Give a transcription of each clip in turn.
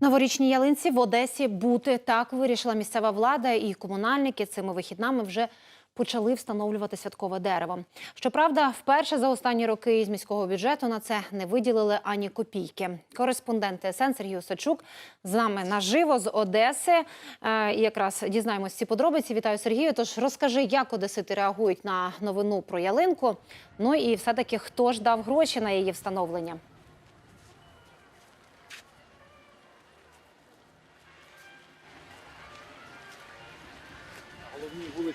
Новорічній ялинці в Одесі бути так вирішила місцева влада, і комунальники цими вихіднами вже почали встановлювати святкове дерево. Щоправда, вперше за останні роки із міського бюджету на це не виділили ані копійки. Кореспондент ТСН Сергій Осачук з нами наживо з Одеси. Е, І якраз дізнаємось ці подробиці. Вітаю Сергію. Тож розкажи, як одесити реагують на новину про ялинку. Ну і все таки хто ж дав гроші на її встановлення.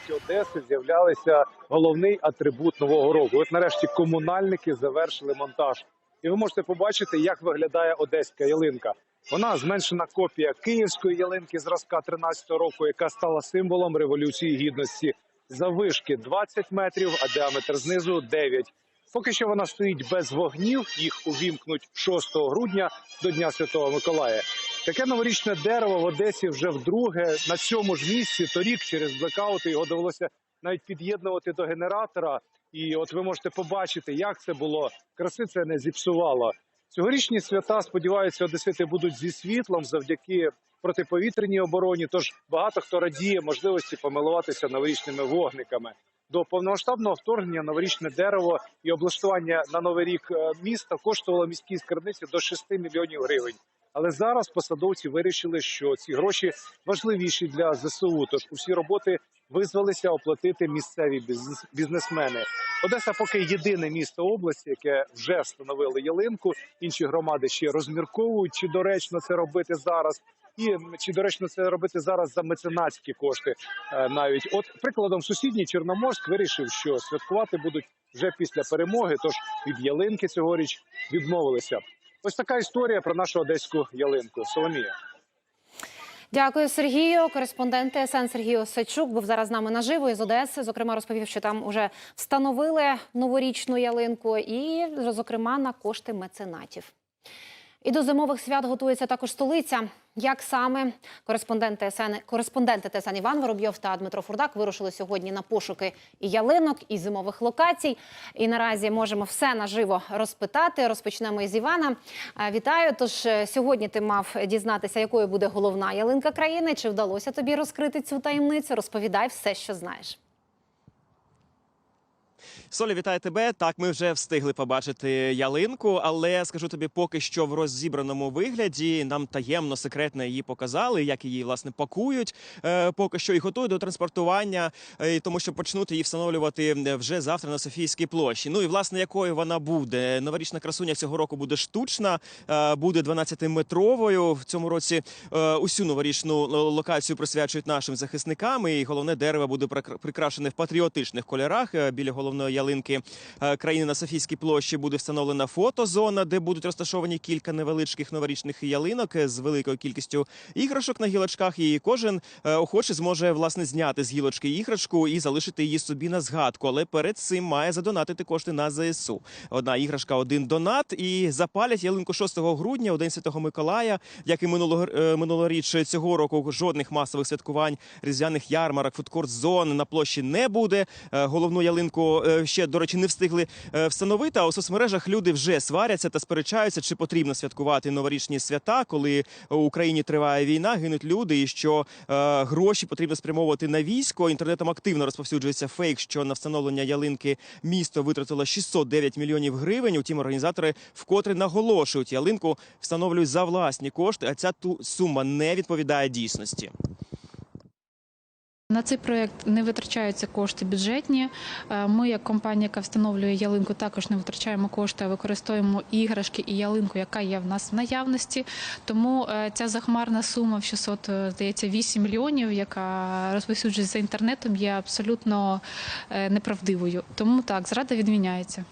Вулиці Одеси з'являлися головний атрибут нового року. От нарешті комунальники завершили монтаж, і ви можете побачити, як виглядає одеська ялинка. Вона зменшена копія київської ялинки зразка 13-го року, яка стала символом революції гідності. Завишки 20 метрів, а діаметр знизу 9. Поки що вона стоїть без вогнів. Їх увімкнуть 6 грудня до Дня Святого Миколая. Таке новорічне дерево в Одесі вже вдруге на цьому ж місці. Торік через блекаути його довелося навіть під'єднувати до генератора. І от ви можете побачити, як це було. Краси це не зіпсувало. Цьогорічні свята сподіваються, одесити будуть зі світлом завдяки протиповітряній обороні. Тож багато хто радіє можливості помилуватися новорічними вогниками. До повномасштабного вторгнення новорічне дерево і облаштування на новий рік е, міста коштувало міській скарбниці до 6 мільйонів гривень. Але зараз посадовці вирішили, що ці гроші важливіші для ЗСУ. Тож усі роботи визвалися оплатити місцеві бізнес- бізнесмени. Одеса поки єдине місто області, яке вже встановило ялинку. Інші громади ще розмірковують, чи доречно це робити зараз. І чи доречно це робити зараз за меценатські кошти? Е, Навіть от прикладом сусідній Чорноморськ вирішив, що святкувати будуть вже після перемоги. Тож від ялинки цьогоріч відмовилися. Ось така історія про нашу одеську ялинку. Соломія. Дякую, Сергію. Кореспондент ТСН Сергій Осадчук був зараз з нами наживо із Одеси. Зокрема, розповів, що там уже встановили новорічну ялинку, і зокрема на кошти меценатів. І до зимових свят готується також столиця. Як саме кореспондент ТСН, кореспонденти ТСН Іван Воробйов та Дмитро Фурдак вирушили сьогодні на пошуки і ялинок, і зимових локацій. І наразі можемо все наживо розпитати. Розпочнемо із Івана. Вітаю. Тож е, сьогодні ти мав дізнатися, якою буде головна ялинка країни. Чи вдалося тобі розкрити цю таємницю? Розповідай все, що знаєш. Солі, вітаю тебе. Так, ми вже встигли побачити ялинку, але скажу тобі, поки що в розібраному вигляді нам таємно секретно її показали, як її власне пакують. Е, поки що і готують до транспортування, е, тому що почнуть її встановлювати вже завтра на Софійській площі. Ну і власне якою вона буде? Новорічна красуня цього року буде штучна, е, буде 12-метровою. В цьому році усю новорічну локацію присвячують нашим захисникам. І головне дерево буде прикра- прикрашене в патріотичних кольорах біля головної ялинки е, країни на Софійській площі буде встановлена фотозона, де будуть розташовані кілька невеличких новорічних ялинок з великою кількістю іграшок на гілочках. І кожен е, охочий зможе власне зняти з гілочки іграшку і залишити її собі на згадку. Але перед цим має задонатити кошти на ЗСУ. Одна іграшка, один донат. І запалять ялинку 6 грудня, у день Святого Миколая, як і минулого е, минулоріч цього року. Жодних масових святкувань різдвяних ярмарок, фудкорт зон на площі не буде. Головну ялинку ще до речі не встигли е, встановити. А у соцмережах люди вже сваряться та сперечаються, чи потрібно святкувати новорічні свята, коли у Україні триває війна, гинуть люди, і що е, гроші потрібно спрямовувати на військо. Інтернетом активно розповсюджується фейк, що на встановлення ялинки місто витратило 609 мільйонів гривень. Утім, організатори вкотре наголошують, ялинку встановлюють за власні кошти, а ця сума не відповідає дійсності. На цей проект не витрачаються кошти бюджетні. Е, Ми, як компанія, яка встановлює ялинку, також не витрачаємо кошти, а використовуємо іграшки і ялинку, яка є в нас в наявності. Тому е, ця захмарна сума в 600, е, здається, 8 мільйонів, яка розповсюджується інтернетом, є абсолютно неправдивою. Тому так, зрада відміняється.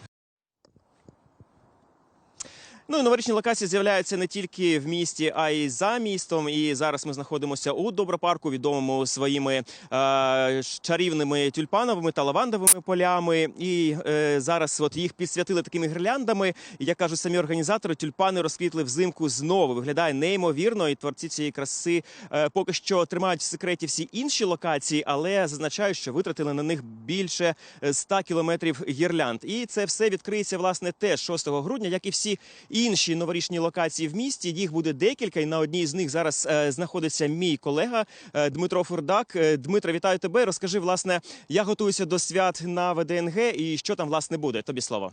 Ну і новорічні локації з'являються не тільки в місті, а й за містом. І зараз ми знаходимося у Добропарку, відомому своїми е, чарівними тюльпановими та лавандовими полями. І е, зараз от їх підсвятили такими гірляндами. І, як кажуть самі організатори, тюльпани розквітли взимку знову. Виглядає неймовірно, і творці цієї краси е, поки що тримають в секреті всі інші локації, але зазначають, що витратили на них більше е, 100 кілометрів гірлянд. І це все відкриється власне теж 6 грудня, як і всі інші новорічні локації в місті. Їх буде декілька, і на одній з них зараз е, знаходиться мій колега е, Дмитро Фурдак. Е, Дмитро, вітаю тебе. Розкажи, власне, я готуюся до свят на ВДНГ і що там власне буде. Тобі слово.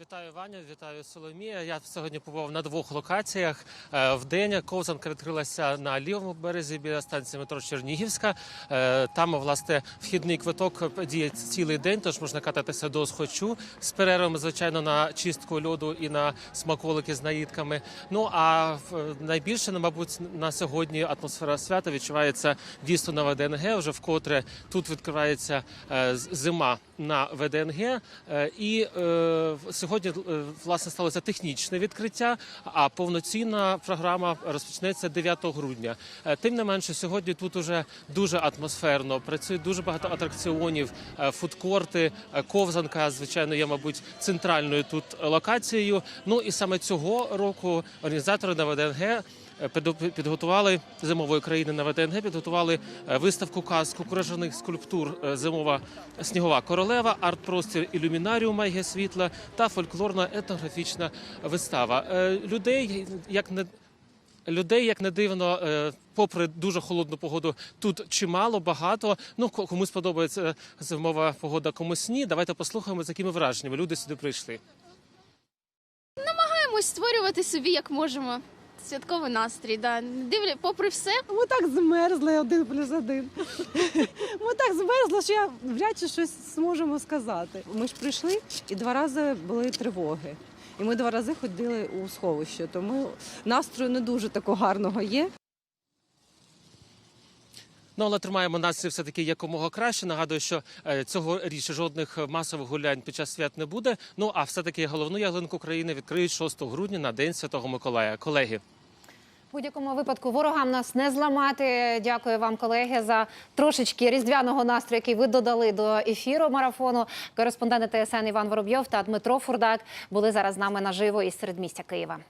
Вітаю Ваня, вітаю Соломія. Я сьогодні побував на двох локаціях. Е, В день ковзанка відкрилася на лівому березі біля станції метро Чернігівська. Е, Там, власне, вхідний квиток діє цілий день, тож можна кататися до схочу з перервами, звичайно, на чистку льоду і на смаколики з наїдками. Ну а найбільше, мабуть, на сьогодні атмосфера свята відчувається дійсно на ВДНГ. Вже вкотре тут відкривається е, зима на ВДНГ. І в- сьогодні е, власне сталося технічне відкриття, а повноцінна програма розпочнеться 9 грудня. Е, Тим не менше, сьогодні тут уже дуже атмосферно. Працює дуже багато атракціонів, е, фудкорти, ковзанка. Звичайно, є, мабуть, центральною тут локацією. Ну і саме цього року організатори на ВДНГ підготували зимової країни на ВДНГ, підготували е, виставку казку крижаних скульптур е, зимова снігова королева, арт-простір ілюмінаріум магія світла та фольклорна етнографічна вистава. Е, Людей як не Людей, як не дивно, попри дуже холодну погоду, тут чимало, багато. Ну, ко- комусь подобається зимова погода, комусь ні. Давайте послухаємо, з якими враженнями люди сюди прийшли. Намагаємось створювати собі як можемо. Святковий настрій, да. Дивлю, попри все, Ми так змерзли один плюс один. Ми так змерзли, що я вряд чи щось зможемо сказати. Ми ж прийшли і два рази були тривоги. І ми два рази ходили у сховище, тому настрою не дуже такого гарного є. Ну, але тримаємо настрій все таки якомога краще. Нагадую, що е, цього річ жодних масових гулянь під час свят не буде. Ну а все таки головну ялинку країни відкриють 6 грудня на день Святого Миколая. Колеги. Будь-якому випадку ворогам нас не зламати. Дякую вам, колеги, за трошечки різдвяного настрою, який ви додали до ефіру марафону. Кореспонденти ТСН Іван Воробйов та Дмитро Фурдак були зараз з нами наживо із середмістя Києва.